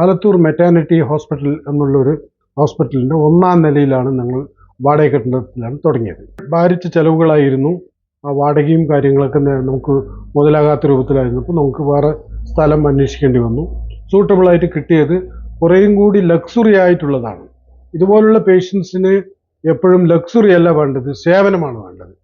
Alathur മെറ്റാനിറ്റി hospital എന്നുള്ളൊരു ഹോസ്പിറ്റലിന്റെ ഒന്നാം നിലയിലാണ് ഞങ്ങൾ വാടക കെട്ടിടത്തിലാണ് തുടങ്ങിയത്. ഭാരിച്ച ചെലവുകളായിരുന്നു ആ വാടകയും കാര്യങ്ങളൊക്കെ നമുക്ക് മുതലാകാത്ത രൂപത്തിലായിരുന്നപ്പോൾ നമുക്ക് വേറെ സ്ഥലം അന്വേഷിക്കേണ്ടി വന്നു. സൂട്ടബിളായിട്ട് കിട്ടിയത് കുറേയും കൂടി ലക്സുറി ആയിട്ടുള്ളതാണ്. ഇതുപോലുള്ള പേഷ്യൻസിന് എപ്പോഴും ലക്സുറി അല്ല വേണ്ടത് സേവനമാണ് വേണ്ടത്.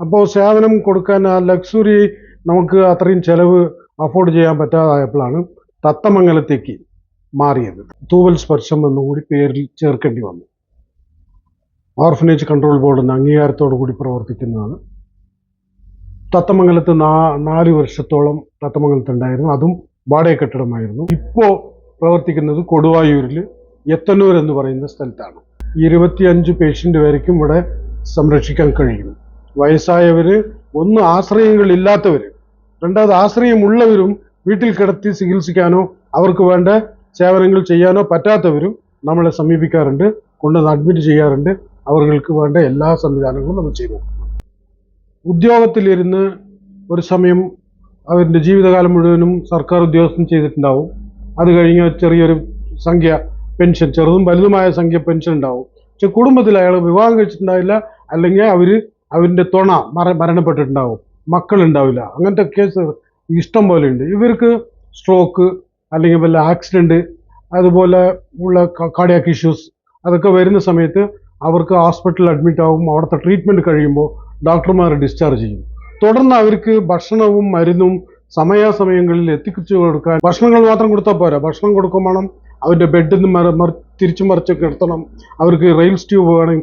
അപ്പോൾ സേവനം കൊടുക്കാൻ ആ ലക്സുറി നമുക്ക് അത്രയും ചിലവ് അഫോർഡ് ചെയ്യാൻ പറ്റാതായപ്പോഴാണ് തത്തമംഗലത്തേക്ക് മാറിയത്. തൂവൽ സ്പർശം എന്നുകൂടി പേരിൽ ചേർക്കേണ്ടി വന്നു. ഓർഫനേജ് കൺട്രോൾ ബോർഡ് എന്ന അംഗീകാരത്തോടു കൂടി പ്രവർത്തിക്കുന്നതാണ്. തത്തമംഗലത്ത് നാ നാല് വർഷത്തോളം തത്തമംഗലത്തുണ്ടായിരുന്നു. അതും വാടക കെട്ടിടമായിരുന്നു. ഇപ്പോൾ പ്രവർത്തിക്കുന്നത് കൊടുവായൂരിൽ എത്തന്നൂർ എന്ന് പറയുന്ന സ്ഥലത്താണ്. ഇരുപത്തിയഞ്ച് പേഷ്യന്റ് വരയ്ക്കും ഇവിടെ സംരക്ഷിക്കാൻ കഴിയും. വയസ്സായവർ ഒന്ന് ആശ്രയങ്ങളില്ലാത്തവർ രണ്ടാമത് ആശ്രയമുള്ളവരും വീട്ടിൽ കിടത്തി ചികിത്സിക്കാനോ അവർക്ക് വേണ്ട സേവനങ്ങൾ ചെയ്യാനോ പറ്റാത്തവരും നമ്മളെ സമീപിക്കാറുണ്ട് കൊണ്ടുവന്ന് അഡ്മിറ്റ് ചെയ്യാറുണ്ട്. അവർക്ക് വേണ്ട എല്ലാ സംവിധാനങ്ങളും നമ്മൾ ചെയ്തു ഉദ്യോഗത്തിലിരുന്ന് ഒരു സമയം അവരുടെ ജീവിതകാലം മുഴുവനും സർക്കാർ ഉദ്യോഗസ്ഥൻ ചെയ്തിട്ടുണ്ടാവും. അത് കഴിഞ്ഞ ചെറിയൊരു സംഖ്യ പെൻഷൻ ചെറുതും വലുതുമായ സംഖ്യ പെൻഷൻ ഉണ്ടാവും. പക്ഷെ കുടുംബത്തിൽ അയാൾ വിവാഹം കഴിച്ചിട്ടുണ്ടാവില്ല അല്ലെങ്കിൽ അവർ അവരുടെ തുണ മര മരണപ്പെട്ടിട്ടുണ്ടാവും. മക്കളുണ്ടാവില്ല. അങ്ങനത്തെ കേസ് ഇഷ്ടം പോലെ ഉണ്ട് ഇവർക്ക് സ്ട്രോക്ക് അല്ലെങ്കിൽ വല്ല ആക്സിഡന്റ് അതുപോലെ ഉള്ള കാർഡിയാക് ഇഷ്യൂസ് അതൊക്കെ വരുന്ന സമയത്ത് അവർക്ക് ഹോസ്പിറ്റലിൽ അഡ്മിറ്റ് ആകും അവിടുത്തെ ട്രീറ്റ്മെന്റ് കഴിയുമ്പോൾ ഡോക്ടർമാർ ഡിസ്ചാർജ് ചെയ്യും. തുടർന്ന് അവർക്ക് ഭക്ഷണവും മരുന്നും സമയാസമയങ്ങളിൽ എത്തിച്ചു കൊടുക്കാൻ ഭക്ഷണങ്ങൾ മാത്രം കൊടുത്താൽ പോരാ. ഭക്ഷണം കൊടുക്കും വേണം. അവരുടെ ബെഡിൽ നിന്ന് മറ മറി തിരിച്ചു മറിച്ചൊക്കെ എടുത്തണം അവർക്ക് റെയിൽ ട്യൂബ് വേണം.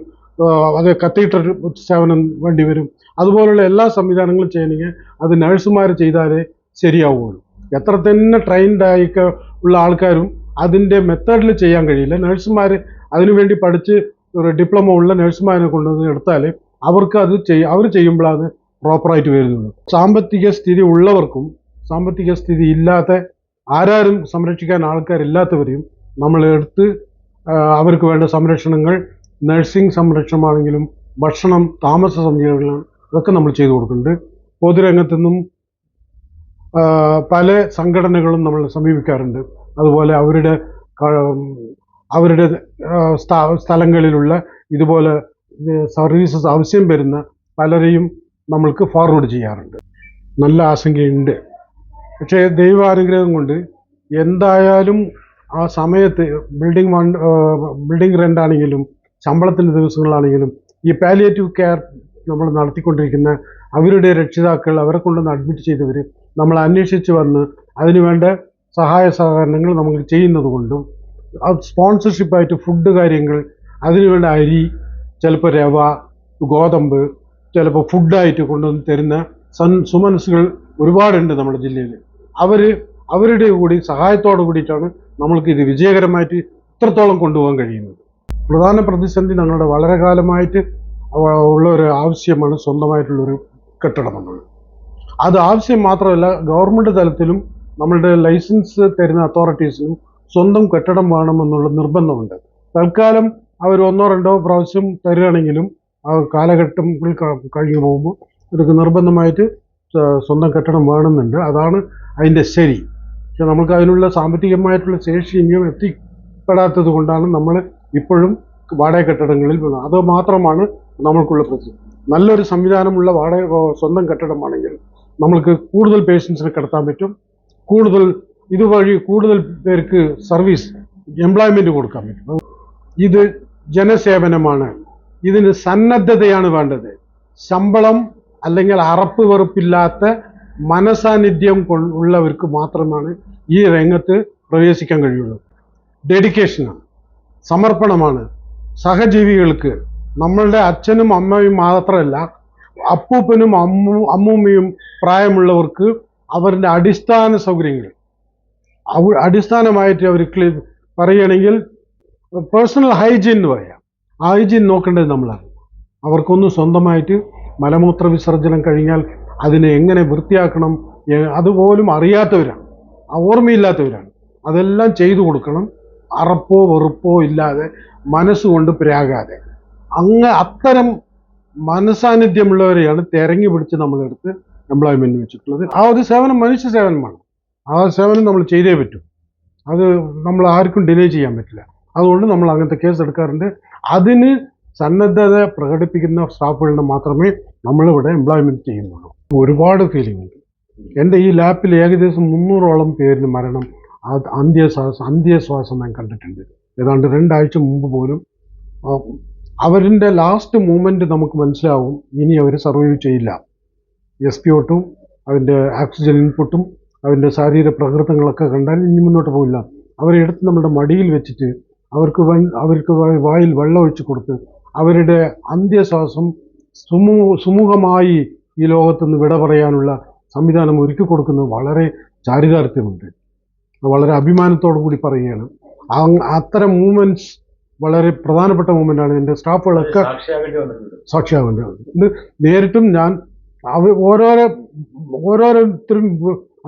അത് കത്തീറ്റർ സേവനം വേണ്ടി വരും. അതുപോലുള്ള എല്ലാ സംവിധാനങ്ങളും ചെയ്യണമെങ്കിൽ അത് നഴ്സുമാർ ചെയ്താലേ ശരിയാവുകയുള്ളൂ. എത്ര തന്നെ ട്രെയിൻഡ് ആയിക്കെ ഉള്ള ആൾക്കാരും അതിന്റെ മെത്തേഡിൽ ചെയ്യാൻ കഴിയില്ല. നഴ്സുമാർ അതിനുവേണ്ടി പഠിച്ച് ഒരു ഡിപ്ലോമ ഉള്ള നഴ്സുമാരെ കൊണ്ടുവന്ന് എടുത്താൽ അവർക്ക് അത് ചെയ്യ അവർ ചെയ്യുമ്പോഴത് പ്രോപ്പറായിട്ട് വരുന്നുള്ളൂ സാമ്പത്തിക സ്ഥിതി ഉള്ളവർക്കും സാമ്പത്തിക സ്ഥിതി ഇല്ലാത്ത ആരാരും സംരക്ഷിക്കാൻ ആൾക്കാരില്ലാത്തവരെയും നമ്മൾ എടുത്ത് അവർക്ക് വേണ്ട സംരക്ഷണങ്ങൾ നഴ്സിംഗ് സംരക്ഷണമാണെങ്കിലും ഭക്ഷണം താമസ സംവിധാനങ്ങൾ ഇതൊക്കെ നമ്മൾ ചെയ്തു കൊടുക്കുന്നുണ്ട്. പൊതുരംഗത്തു നിന്നും പല സംഘടനകളും നമ്മൾ സമീപിക്കാറുണ്ട്. അതുപോലെ അവരുടെ അവരുടെ സ്ഥലങ്ങളിലുള്ള ഇതുപോലെ സർവീസസ് ആവശ്യം വരുന്ന പലരെയും നമ്മൾക്ക് ഫോർവേഡ് ചെയ്യാറുണ്ട്. നല്ല ആശങ്കയുണ്ട്. പക്ഷേ ദൈവാനുഗ്രഹം കൊണ്ട് എന്തായാലും ആ സമയത്ത് ബിൽഡിംഗ് വൺ ബിൽഡിംഗ് റെന്റ് ആണെങ്കിലും ശമ്പളത്തിന്റെ ദിവസങ്ങളാണെങ്കിലും ഈ പാലിയേറ്റീവ് കെയർ നമ്മൾ നടത്തിക്കൊണ്ടിരിക്കുന്ന അവരുടെ രക്ഷിതാക്കൾ അവരെ കൊണ്ടുവന്ന് അഡ്മിറ്റ് ചെയ്തവർ നമ്മൾ അന്വേഷിച്ച് വന്ന് അതിനുവേണ്ട സഹായ സഹകരണങ്ങൾ നമ്മൾ ചെയ്യുന്നത് കൊണ്ടും സ്പോൺസർഷിപ്പായിട്ട് ഫുഡ് കാര്യങ്ങൾ അതിനുവേണ്ട അരി ചിലപ്പോൾ രവ ഗോതമ്പ് ചിലപ്പോൾ ഫുഡായിട്ട് കൊണ്ടുവന്ന് തരുന്ന സൻ സുമനസുകൾ ഒരുപാടുണ്ട് നമ്മുടെ ജില്ലയിൽ. അവർ അവരുടെ കൂടി സഹായത്തോടു കൂടിയിട്ടാണ് നമ്മൾക്ക് ഇത് വിജയകരമായിട്ട് ഇത്രത്തോളം കൊണ്ടുപോകാൻ കഴിയുന്നത്. പ്രധാന പ്രതിസന്ധി ഞങ്ങളുടെ വളരെ കാലമായിട്ട് ഉള്ള ഒരു ആവശ്യമാണ് സ്വന്തമായിട്ടുള്ളൊരു കെട്ടിടം എന്നുള്ളത്. അത് ആവശ്യം മാത്രമല്ല ഗവൺമെന്റ് തലത്തിലും നമ്മളുടെ ലൈസൻസ് തരുന്ന അതോറിറ്റീസിനും സ്വന്തം കെട്ടിടം വേണമെന്നുള്ള നിർബന്ധമുണ്ട്. തൽക്കാലം അവർ ഒന്നോ രണ്ടോ പ്രാവശ്യം തരികയാണെങ്കിലും ആ കാലഘട്ടം കഴിഞ്ഞു പോകുമ്പോൾ ഇവർക്ക് നിർബന്ധമായിട്ട് സ്വന്തം കെട്ടിടം വേണമെന്നുണ്ട്. അതാണ് അതിന്റെ ശരി. പക്ഷെ നമുക്ക് അതിനുള്ള സാമ്പത്തികമായിട്ടുള്ള ശേഷി ഇനിയും എത്തിപ്പെടാത്തത് കൊണ്ടാണ് നമ്മൾ ഇപ്പോഴും വാടക കെട്ടിടങ്ങളിൽ. അത് മാത്രമാണ് നമ്മൾക്കുള്ള പ്രശ്നം. നല്ലൊരു സംവിധാനമുള്ള വാടക സ്വന്തം കെട്ടിടമാണെങ്കിൽ നമ്മൾക്ക് കൂടുതൽ പേഷ്യൻസിനെ കിടത്താൻ പറ്റും. കൂടുതൽ ഇതുവഴി കൂടുതൽ പേർക്ക് സർവീസ് എംപ്ലോയ്മെന്റ് കൊടുക്കാൻ പറ്റും. ഇത് ജനസേവനമാണ്. ഇതിന് സന്നദ്ധതയാണ് വേണ്ടത്. ശമ്പളം അല്ലെങ്കിൽ അറപ്പ് വെറുപ്പില്ലാത്ത മനസാന്നിധ്യം ഉള്ളവർക്ക് മാത്രമാണ് ഈ രംഗത്ത് പ്രവേശിക്കാൻ കഴിയുള്ളൂ. ഡെഡിക്കേഷനാണ് സമർപ്പണമാണ്. സഹജീവികൾക്ക് നമ്മളുടെ അച്ഛനും അമ്മയും മാത്രമല്ല അപ്പൂപ്പനും അമ്മു അമ്മൂമ്മയും പ്രായമുള്ളവർക്ക് അവരുടെ അടിസ്ഥാന സൗകര്യങ്ങൾ. അടിസ്ഥാനമായിട്ട് അവർ പറയുകയാണെങ്കിൽ പേഴ്സണൽ ഹൈജീൻ എന്ന് പറയാം. ഹൈജീൻ നോക്കേണ്ടത് നമ്മളാണ്. അവർക്കൊന്നും സ്വന്തമായിട്ട് മലമൂത്ര വിസർജനം കഴിഞ്ഞാൽ അതിനെ എങ്ങനെ വൃത്തിയാക്കണം അതുപോലും അറിയാത്തവരാണ്. ഓർമ്മയില്ലാത്തവരാണ്. അതെല്ലാം ചെയ്തു കൊടുക്കണം. അറപ്പോ വെറുപ്പോ ഇല്ലാതെ മനസ്സുകൊണ്ട് പിരാകാതെ. അങ്ങ് അത്തരം മനസാന്നിധ്യമുള്ളവരെയാണ് തെരഞ്ഞു പിടിച്ച് നമ്മളെടുത്ത് എംപ്ലോയ്മെന്റ് വെച്ചിട്ടുള്ളത്. ആ ഒരു സേവനം മനുഷ്യ സേവനമാണ്. ആ സേവനം നമ്മൾ ചെയ്തേ പറ്റൂ. അത് നമ്മൾ ആർക്കും ഡിലേ ചെയ്യാൻ പറ്റില്ല. അതുകൊണ്ട് നമ്മൾ അങ്ങനത്തെ കേസ് എടുക്കാറുണ്ട്. അതിന് സന്നദ്ധത പ്രകടിപ്പിക്കുന്ന സ്റ്റാഫുകളുടെ മാത്രമേ നമ്മളിവിടെ എംപ്ലോയ്മെന്റ് ചെയ്യുന്നുള്ളൂ. ഒരുപാട് ഫീലിംഗ് ഉണ്ട്. എന്റെ ഈ ലാപ്പിൽ ഏകദേശം മുന്നൂറോളം പേരിന് മരണം അന്ത്യശ്വാസം അന്ത്യശ്വാസം ഞാൻ കണ്ടിട്ടുണ്ട്. ഏതാണ്ട് രണ്ടാഴ്ച മുമ്പ് പോലും അവരിന്റെ ലാസ്റ്റ് മൂമെന്റ് നമുക്ക് മനസ്സിലാവും ഇനി അവർ സർവൈവ് ചെയ്യില്ല. എസ് പി ഒട്ടും അതിന്റെ ഓക്സിജൻ ഇൻപുട്ടും അതിന്റെ ശാരീരിക പ്രകൃതങ്ങളൊക്കെ കണ്ടാൽ ഇനി മുന്നോട്ട് പോകില്ല. അവരെ എടുത്ത് നമ്മുടെ മടിയിൽ വെച്ചിട്ട് അവർക്ക് അവർക്ക് വായിൽ വെള്ളം ഒഴിച്ച് കൊടുത്ത് അവരുടെ അന്ത്യശ്വാസം സുമൂ സുമൂഹമായി ഈ ലോകത്തുനിന്ന് വിട പറയാനുള്ള സംവിധാനം ഒരുക്കി കൊടുക്കുന്നത് വളരെ ചാരിതാർത്ഥ്യമുണ്ട്. വളരെ അഭിമാനത്തോടു കൂടി പറയുകയാണ് അത്തരം മൂവ്മെന്റ്സ് വളരെ പ്രധാനപ്പെട്ട മൂവ്മെന്റാണ് എന്റെ സ്റ്റാഫുകളൊക്കെ സാക്ഷിയാകേണ്ടി വന്നിട്ടുണ്ട്. സാക്ഷിയാവേണ്ടത് ഇത് നേരിട്ടും ഞാൻ അവ ഓരോരോ ഓരോരുത്തരും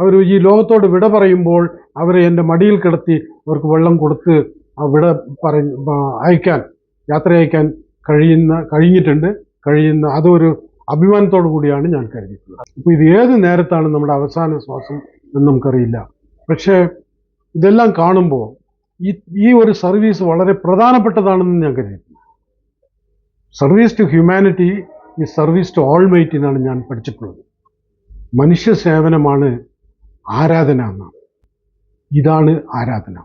അവർ ഈ ലോകത്തോട് വിട പറയുമ്പോൾ അവരെ എന്റെ മടിയിൽ കിടത്തി അവർക്ക് വെള്ളം കൊടുത്ത് ആ വിട പറഞ്ഞ് അയക്കാൻ യാത്ര അയക്കാൻ കഴിയുന്ന കഴിഞ്ഞിട്ടുണ്ട്. കഴിയുന്ന അതൊരു അഭിമാനത്തോടു കൂടിയാണ് ഞാൻ കരുതിയിട്ടുള്ളത്. അപ്പോൾ ഇത് ഏത് നേരത്താണ് നമ്മുടെ അവസാന ശ്വാസം എന്ന് നമുക്കറിയില്ല. പക്ഷേ ഇതെല്ലാം കാണുമ്പോൾ ഈ ഈ ഒരു സർവീസ് വളരെ പ്രധാനപ്പെട്ടതാണെന്ന് ഞാൻ കരുതുന്നു. സർവീസ് ടു ഹ്യൂമാനിറ്റി ഈ സർവീസ് ടു ഓൾ മൈറ്റ് എന്നാണ് ഞാൻ പഠിച്ചിട്ടുള്ളത്. മനുഷ്യ സേവനമാണ് ആരാധന എന്നാണ്. ഇതാണ് ആരാധന.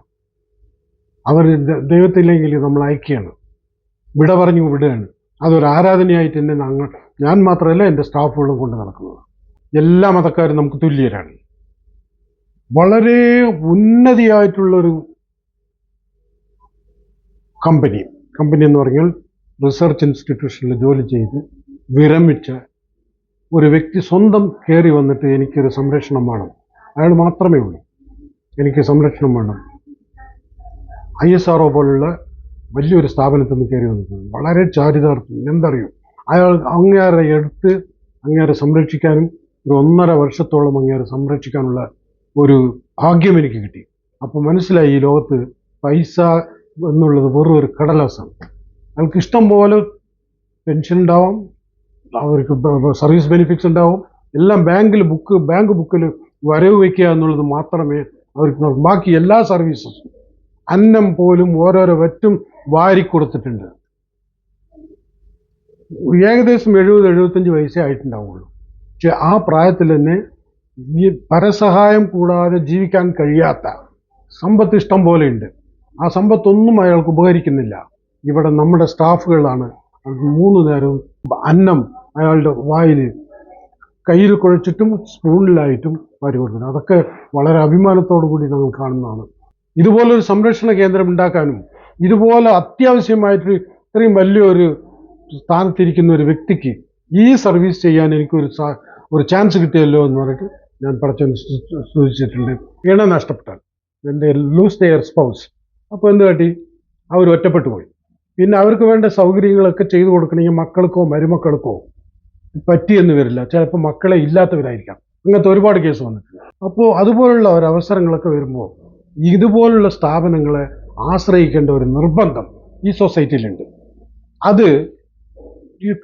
അവർ ദൈവത്തില്ലെങ്കിൽ നമ്മൾ അയക്കുകയാണ്. വിട പറഞ്ഞു വിടുകയാണ്. അതൊരു ആരാധനയായിട്ട് തന്നെ ഞങ്ങൾ ഞാൻ മാത്രമല്ല എന്റെ സ്റ്റാഫുകളും കൊണ്ട് നടക്കുന്നത് എല്ലാ മതക്കാരും നമുക്ക് തുല്യരാണ്. വളരെ ഉന്നതിയായിട്ടുള്ളൊരു കമ്പനി. കമ്പനി എന്ന് പറഞ്ഞാൽ റിസർച്ച് ഇൻസ്റ്റിറ്റ്യൂഷനിൽ ജോലി ചെയ്ത് വിരമിച്ച ഒരു വ്യക്തി സ്വന്തം കയറി വന്നിട്ട് എനിക്കൊരു സംരക്ഷണം വേണം. അയാൾ മാത്രമേ ഉള്ളൂ. എനിക്ക് സംരക്ഷണം വേണം. ഐ എസ് ആർ ഒ പോലുള്ള വലിയൊരു സ്ഥാപനത്തിൽ നിന്ന് കയറി വന്നിട്ടുണ്ട്. വളരെ ചാരിതാർത്ഥ്യം. എന്തറിയും അയാൾ അങ്ങേരെ എടുത്ത് അങ്ങേരെ സംരക്ഷിക്കാനും ഒരു ഒന്നര വർഷത്തോളം അങ്ങേരെ സംരക്ഷിക്കാനുള്ള ഒരു ഭാഗ്യം എനിക്ക് കിട്ടി. അപ്പോൾ മനസ്സിലായി ഈ ലോകത്ത് പൈസ എന്നുള്ളത് വെറും ഒരു കടലാസാണ്. അയാൾക്ക് ഇഷ്ടം പോലെ പെൻഷൻ ഉണ്ടാവാം അവർക്ക് സർവീസ് ബെനിഫിറ്റ്സ് ഉണ്ടാവും എല്ലാം ബാങ്കിൽ ബുക്ക് ബാങ്ക് ബുക്കിൽ വരവ് വയ്ക്കുക എന്നുള്ളത് മാത്രമേ അവർക്ക് ബാക്കി എല്ലാ സർവീസും അന്നം പോലും ഓരോരോ വറ്റും വാരി കൊടുത്തിട്ടുണ്ട്. ഏകദേശം എഴുപത് എഴുപത്തഞ്ച് വയസ്സേ ആയിട്ടുണ്ടാവുള്ളൂ. പക്ഷെ ആ പ്രായത്തിൽ തന്നെ ഈ പരസഹായം കൂടാതെ ജീവിക്കാൻ കഴിയാത്ത സമ്പത്ത് ഇഷ്ടം പോലെ ഉണ്ട്. ആ സമ്പത്തൊന്നും അയാൾക്ക് ഉപകരിക്കുന്നില്ല. ഇവിടെ നമ്മുടെ സ്റ്റാഫുകളാണ്. മൂന്ന് നേരവും അന്നം അയാളുടെ വായിൽ കയ്യിൽ കുഴച്ചിട്ടും സ്പൂണിലായിട്ടും വാരി കൊടുക്കുന്നത്. അതൊക്കെ വളരെ അഭിമാനത്തോടു കൂടി നമ്മൾ കാണുന്നതാണ്. ഇതുപോലൊരു സംരക്ഷണ കേന്ദ്രം ഉണ്ടാക്കാനും ഇതുപോലെ അത്യാവശ്യമായിട്ട് ഇത്രയും വലിയൊരു സ്ഥാനത്തിരിക്കുന്ന ഒരു വ്യക്തിക്ക് ഈ സർവീസ് ചെയ്യാൻ എനിക്കൊരു ഒരു ചാൻസ് കിട്ടിയല്ലോ എന്ന് പറഞ്ഞിട്ട് ഞാൻ പഠിച്ചു സൂചിച്ചിട്ടുണ്ട് ഇണ നഷ്ടപ്പെട്ടാൽ. എന്റെ ലൂസ് ദെയർ സ്പൗസ് അപ്പോൾ എന്ത് കാട്ടി? അവർ ഒറ്റപ്പെട്ടു പോയി. പിന്നെ അവർക്ക് വേണ്ട സൗകര്യങ്ങളൊക്കെ ചെയ്തു കൊടുക്കണമെങ്കിൽ മക്കൾക്കോ മരുമക്കൾക്കോ പറ്റിയെന്ന് വരില്ല. ചിലപ്പോൾ മക്കളെ ഇല്ലാത്തവരായിരിക്കാം. അങ്ങനത്തെ ഒരുപാട് കേസ് വന്നിട്ടുണ്ട്. അപ്പോൾ അതുപോലുള്ള ഒരു അവസരങ്ങളൊക്കെ വരുമ്പോൾ ഇതുപോലുള്ള സ്ഥാപനങ്ങളെ ആശ്രയിക്കേണ്ട ഒരു നിർബന്ധം ഈ സൊസൈറ്റിയിലുണ്ട്. അത്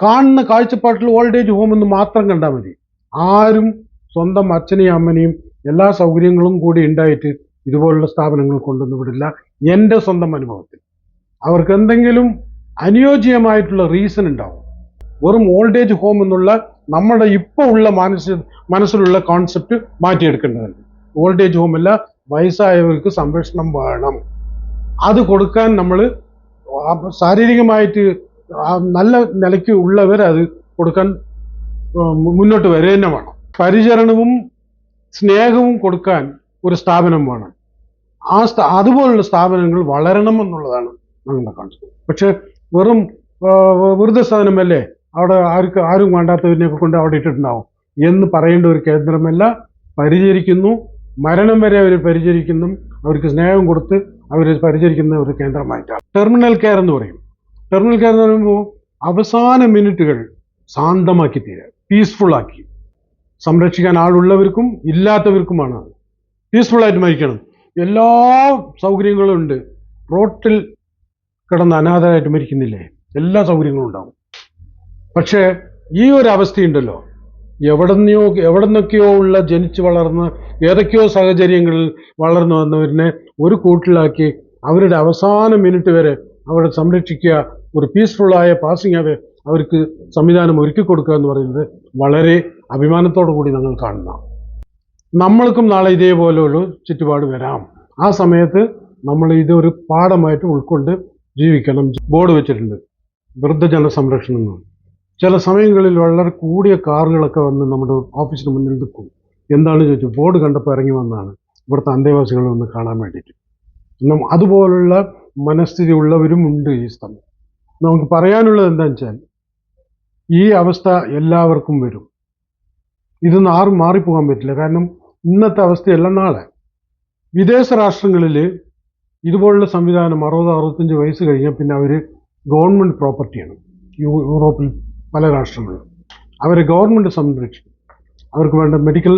കാണുന്ന കാഴ്ചപ്പാട്ടിൽ ഓൾഡ് ഏജ് ഹോം എന്ന് മാത്രം കണ്ടാൽ മതി. ആരും സ്വന്തം അച്ഛനെയും അമ്മനെയും എല്ലാ സൗകര്യങ്ങളും കൂടി ഉണ്ടായിട്ട് ഇതുപോലുള്ള സ്ഥാപനങ്ങൾ കൊണ്ടൊന്നും വിടില്ല. എന്റെ സ്വന്തം അനുഭവത്തിൽ. അവർക്ക് എന്തെങ്കിലും അനുയോജ്യമായിട്ടുള്ള റീസൺ ഉണ്ടാവും. വെറും ഓൾഡ് ഏജ് ഹോം എന്നുള്ള നമ്മുടെ ഇപ്പോൾ ഉള്ള മനസ്സ് മനസ്സിലുള്ള കോൺസെപ്റ്റ് മാറ്റിയെടുക്കേണ്ടതുണ്ട്. ഓൾഡ് ഏജ് ഹോം അല്ല വയസ്സായവർക്ക് സംരക്ഷണം വേണം. അത് കൊടുക്കാൻ നമ്മൾ ശാരീരികമായിട്ട് നല്ല നിലയ്ക്ക് ഉള്ളവർ അത് കൊടുക്കാൻ മുന്നോട്ട് വരിക തന്നെ വേണം. പരിചരണവും സ്നേഹവും കൊടുക്കാൻ ഒരു സ്ഥാപനം വേണം. ആ സ്ഥാ അതുപോലുള്ള സ്ഥാപനങ്ങൾ വളരണം എന്നുള്ളതാണ് ഞങ്ങളുടെ കാണിച്ചത് പക്ഷെ വെറും ആ, വൃദ്ധസ്ഥാനമല്ലേ അവിടെ ആർക്ക് ആരും വേണ്ടാത്തവരിനെയൊക്കെ കൊണ്ട് അവിടെ ഇട്ടിട്ടുണ്ടാവും. എന്ന് പറയേണ്ട ഒരു കേന്ദ്രമല്ല. പരിചരിക്കുന്നു. മരണം വരെ അവർ പരിചരിക്കുന്നു. അവർക്ക് സ്നേഹം കൊടുത്ത് അവർ പരിചരിക്കുന്ന ഒരു കേന്ദ്രമായിട്ടാണ്. ടെർമിനൽ കെയർ എന്ന് പറയും. ടെർമിനൽ കെയർ എന്ന് പറയുമ്പോൾ അവസാന മിനിറ്റുകൾ ശാന്തമാക്കി തീരുക. പീസ്ഫുൾ ആക്കി. സംരക്ഷിക്കാൻ ആളുള്ളവർക്കും ഇല്ലാത്തവർക്കുമാണ് ആയിട്ട് മരിക്കണം. എല്ലാ സൗകര്യങ്ങളും ഉണ്ട് റോട്ടിൽ കിടന്ന് അനാഥരായിട്ട് മരിക്കുന്നില്ലേ? എല്ലാ സൗകര്യങ്ങളും ഉണ്ടാവും. പക്ഷേ ഈ ഒരു അവസ്ഥയുണ്ടല്ലോ. എവിടെന്നെയോ എവിടെന്നൊക്കെയോ ഉള്ള ജനിച്ചു വളർന്ന ഏതൊക്കെയോ സാഹചര്യങ്ങളിൽ വളർന്നു വന്നവരിനെ ഒരു കൂട്ടിലാക്കി അവരുടെ അവസാന മിനിറ്റ് വരെ അവരെ സംരക്ഷിക്കുക ഒരു പീസ്ഫുള്ളായ പാസിംഗ് അവർക്ക് സംവിധാനം ഒരുക്കി കൊടുക്കുക എന്ന് പറയുന്നത് വളരെ അഭിമാനത്തോടു കൂടി നമ്മൾ കാണുന്ന നമ്മൾക്കും നാളെ ഇതേപോലെ ഒരു ചുറ്റുപാട് വരാം. ആ സമയത്ത് നമ്മൾ ഇതൊരു പാഠമായിട്ട് ഉൾക്കൊണ്ട് ജീവിക്കണം. ബോർഡ് വെച്ചിട്ടുണ്ട്. വൃദ്ധജന സംരക്ഷണം ചില സമയങ്ങളിൽ വളരെ കൂടിയ കാറുകളൊക്കെ വന്ന് നമ്മുടെ ഓഫീസിന് മുന്നിൽ നിൽക്കും. എന്താണ് ചോദിച്ചു ബോർഡ് കണ്ടപ്പോൾ ഇറങ്ങി വന്നതാണ്. ഇവിടുത്തെ അന്തേവാസികളെ ഒന്ന് കാണാൻ വേണ്ടിയിട്ട്. അതുപോലുള്ള മനസ്ഥിതി ഉള്ളവരും ഉണ്ട് ഈ സ്ഥലം. നമുക്ക് പറയാനുള്ളത് എന്താണെന്ന് വെച്ചാൽ ഈ അവസ്ഥ എല്ലാവർക്കും വരും. ഇതൊന്നും ആരും മാറിപ്പോകാൻ പറ്റില്ല. കാരണം ഇന്നത്തെ അവസ്ഥയല്ല നാളെ. വിദേശ രാഷ്ട്രങ്ങളിൽ ഇതുപോലുള്ള സംവിധാനം അറുപത് അറുപത്തഞ്ച് വയസ്സ് കഴിഞ്ഞാൽ പിന്നെ അവർ ഗവൺമെന്റ് പ്രോപ്പർട്ടിയാണ്. യൂറോപ്പിൽ പല രാഷ്ട്രങ്ങളിലും. അവരെ ഗവൺമെന്റ് സംരക്ഷിക്കും. അവർക്ക് വേണ്ട മെഡിക്കൽ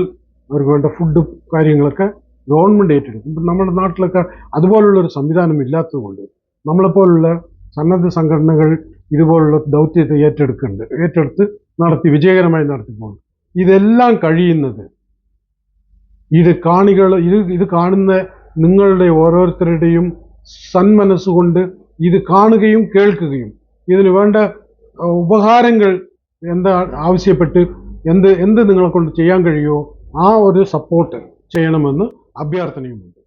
അവർക്ക് വേണ്ട ഫുഡ് കാര്യങ്ങളൊക്കെ ഗവൺമെന്റ് ഏറ്റെടുക്കും. ഇപ്പം നമ്മുടെ നാട്ടിലൊക്കെ അതുപോലുള്ള ഒരു സംവിധാനം ഇല്ലാത്തതുകൊണ്ട് നമ്മളെപ്പോലുള്ള സന്നദ്ധ സംഘടനകൾ ഇതുപോലുള്ള ദൗത്യത്തെ ഏറ്റെടുക്കുന്നുണ്ട്. ഏറ്റെടുത്ത് നടത്തി വിജയകരമായി നടത്തി പോകുന്നു ഇതെല്ലാം കഴിയുന്നത്. ഇത് കാണികൾ ഇത് ഇത് കാണുന്ന നിങ്ങളുടെ ഓരോരുത്തരുടെയും സന്മനസ്സുകൊണ്ട് ഇത് കാണുകയും കേൾക്കുകയും. ഇതിന് വേണ്ട ഉപകാരങ്ങൾ എന്താ ആവശ്യപ്പെട്ട് എന്ത് എന്ത് നിങ്ങളെ കൊണ്ട് ചെയ്യാൻ കഴിയുമോ ആ ഒരു സപ്പോർട്ട് ചെയ്യണമെന്ന് അഭ്യർത്ഥനയുമുണ്ട്.